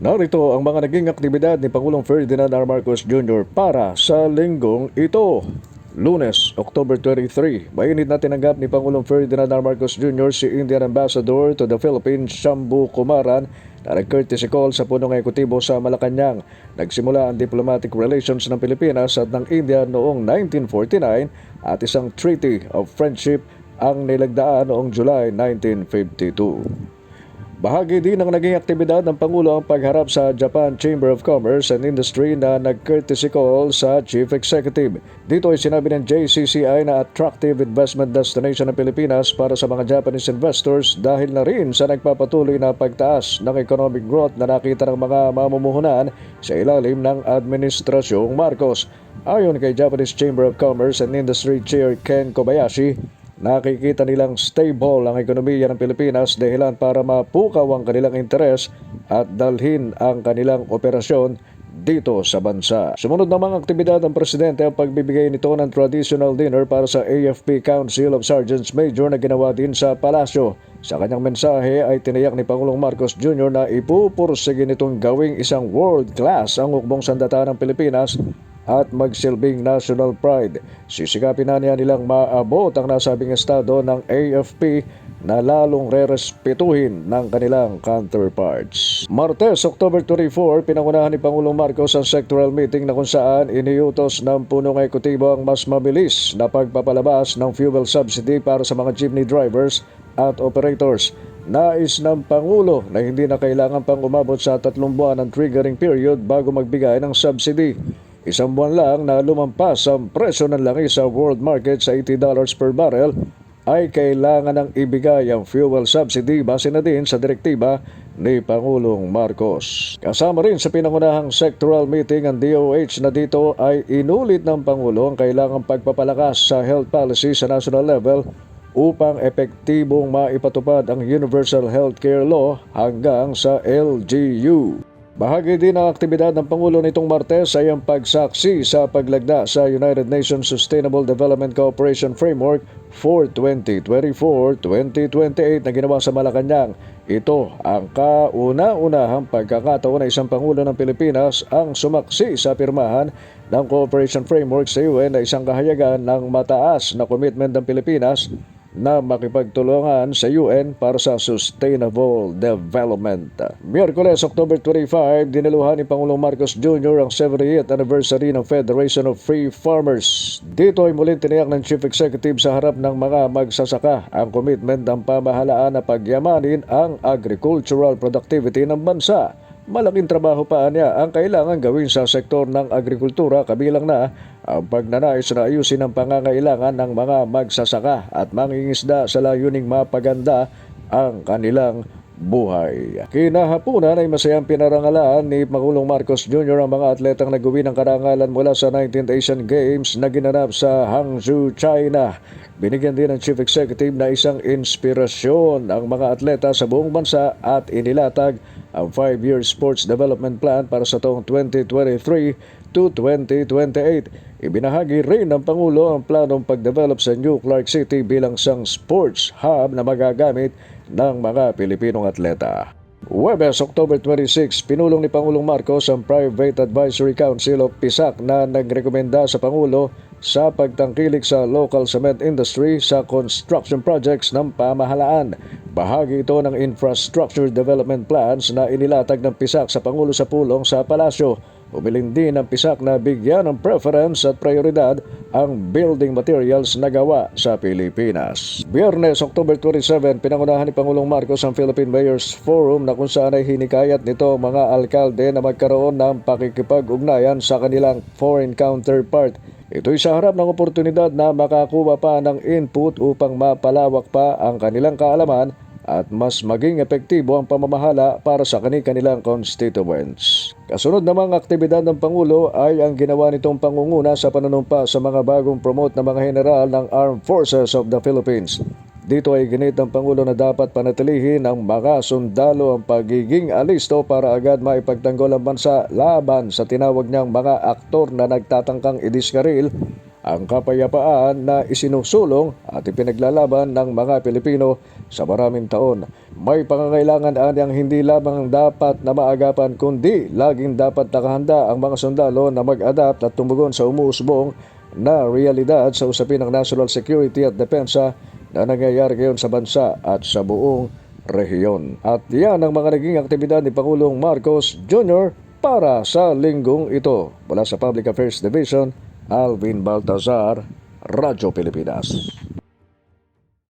Narito ang mga naging aktibidad ni Pangulong Ferdinand R. Marcos Jr. para sa linggong ito. Lunes, October 23, mainit na tinanggap ni Pangulong Ferdinand R. Marcos Jr. si Indian Ambassador to the Philippines, Shambu Kumaran, na nag-courtesy call sa punong ekutibo sa Malacanang. Nagsimula ang diplomatic relations ng Pilipinas at ng India noong 1949 at isang Treaty of Friendship ang nilagdaan noong July 1952. Bahagi din ng naging aktibidad ng Pangulo ang pagharap sa Japan Chamber of Commerce and Industry na nag-courtesy call sa Chief Executive. Dito ay sinabi ng JCCI na attractive investment destination ng Pilipinas para sa mga Japanese investors dahil na rin sa nagpapatuloy na pagtaas ng economic growth na nakita ng mga mamumuhunan sa ilalim ng Administrasyong Marcos. Ayon kay Japanese Chamber of Commerce and Industry Chair Ken Kobayashi, Nakikita nilang stable ang ekonomiya ng Pilipinas dahilan para mapukaw ang kanilang interes at dalhin ang kanilang operasyon dito sa bansa. Sumunod na mga aktibidad ng Presidente ang pagbibigay nito ng traditional dinner para sa AFP Council of Sergeants Major na ginawa din sa palasyo. Sa kanyang mensahe ay tiniyak ni Pangulong Marcos Jr. na ipupursige nitong gawing isang world class ang hukbong sandata ng Pilipinas at magsilbing national pride. Sisikapin na niya nilang maabot ang nasabing estado ng AFP na lalong rerespetuhin ng kanilang counterparts. Martes, October 24, pinangunahan ni Pangulong Marcos ang sectoral meeting na kung saan iniutos ng punong ekutibo ang mas mabilis na pagpapalabas ng fuel subsidy para sa mga jeepney drivers at operators. Nais ng Pangulo na hindi na kailangan pang umabot sa tatlong buwan ng triggering period bago magbigay ng subsidy. Isang buwan lang na lumampas ang presyo ng langis sa world market sa $80 per barrel ay kailangan ng ibigay ang fuel subsidy base na din sa direktiba ni Pangulong Marcos. Kasama rin sa pinangunahang sectoral meeting ang DOH na dito ay inulit ng Pangulo ang kailangang pagpapalakas sa health policy sa national level upang epektibong maipatupad ang Universal Healthcare Law hanggang sa LGU. Bahagi din ng aktibidad ng Pangulo nitong Martes ay ang pagsaksi sa paglagda sa United Nations Sustainable Development Cooperation Framework for 2024-2028 na ginawa sa Malacanang. Ito ang kauna-unahang pagkakataon na isang Pangulo ng Pilipinas ang sumaksi sa pirmahan ng Cooperation Framework sa UN na isang kahayagan ng mataas na commitment ng Pilipinas na makipagtulungan sa UN para sa Sustainable Development. Miyerkules, October 25, dinaluhan ni Pangulong Marcos Jr. ang 78th anniversary ng Federation of Free Farmers. Dito ay muling tiniyak ng Chief Executive sa harap ng mga magsasaka ang commitment ng pamahalaan na pagyamanin ang agricultural productivity ng bansa. Malaking trabaho pa niya ang kailangan gawin sa sektor ng agrikultura kabilang na ang pagnanais na ayusin ang pangangailangan ng mga magsasaka at mangingisda sa layuning mapaganda ang kanilang buhay. Kinahapunan ay masayang pinarangalan ni Pangulong Marcos Jr. ang mga atletang nagawin ng karangalan mula sa 19th Asian Games na ginanap sa Hangzhou, China. Binigyan din ng Chief Executive na isang inspirasyon ang mga atleta sa buong bansa at inilatag ang 5-year sports development plan para sa taong 2023 to 2028. Ibinahagi rin ng Pangulo ang planong pagdevelop sa New Clark City bilang isang sports hub na magagamit ng mga Pilipinong atleta. Webes, October 26, pinulong ni Pangulong Marcos ang Private Advisory Council of PISAC na nagrekomenda sa Pangulo sa pagtangkilik sa local cement industry sa construction projects ng pamahalaan. Bahagi ito ng infrastructure development plans na inilatag ng PISAC sa Pangulo sa pulong sa palasyo. Umiling din ng PISAC na bigyan ng preference at prioridad ang building materials na gawa sa Pilipinas. Biyernes, October 27, pinangunahan ni Pangulong Marcos ang Philippine Mayors Forum na kung saan ay hinikayat nito mga alkalde na magkaroon ng pakikipag-ugnayan sa kanilang foreign counterpart. Ito'y sa harap ng oportunidad na makakuha pa ng input upang mapalawak pa ang kanilang kaalaman at mas maging epektibo ang pamamahala para sa kanilang constituents. Kasunod namang aktibidad ng Pangulo ay ang ginawa nitong pangunguna sa panunumpa sa mga bagong promote na mga general ng Armed Forces of the Philippines. Dito ay ginit ng Pangulo na dapat panatilihin ng mga sundalo ang pagiging alisto para agad maipagtanggol ang bansa laban sa tinawag niyang mga aktor na nagtatangkang idiskaril ang kapayapaan na isinusulong at ipinaglalaban ng mga Pilipino sa maraming taon. May pangangailangan anyang hindi lamang dapat na maagapan kundi laging dapat nakahanda ang mga sundalo na mag-adapt at tumugon sa umuusbong na realidad sa usapin ng national security at depensa na nangyayari ngayon sa bansa at sa buong rehiyon. At yan ang mga naging aktibidad ni Pangulong Marcos Jr. para sa linggong ito. Mula sa Public Affairs Division, Alvin Baltazar, Radyo Pilipinas.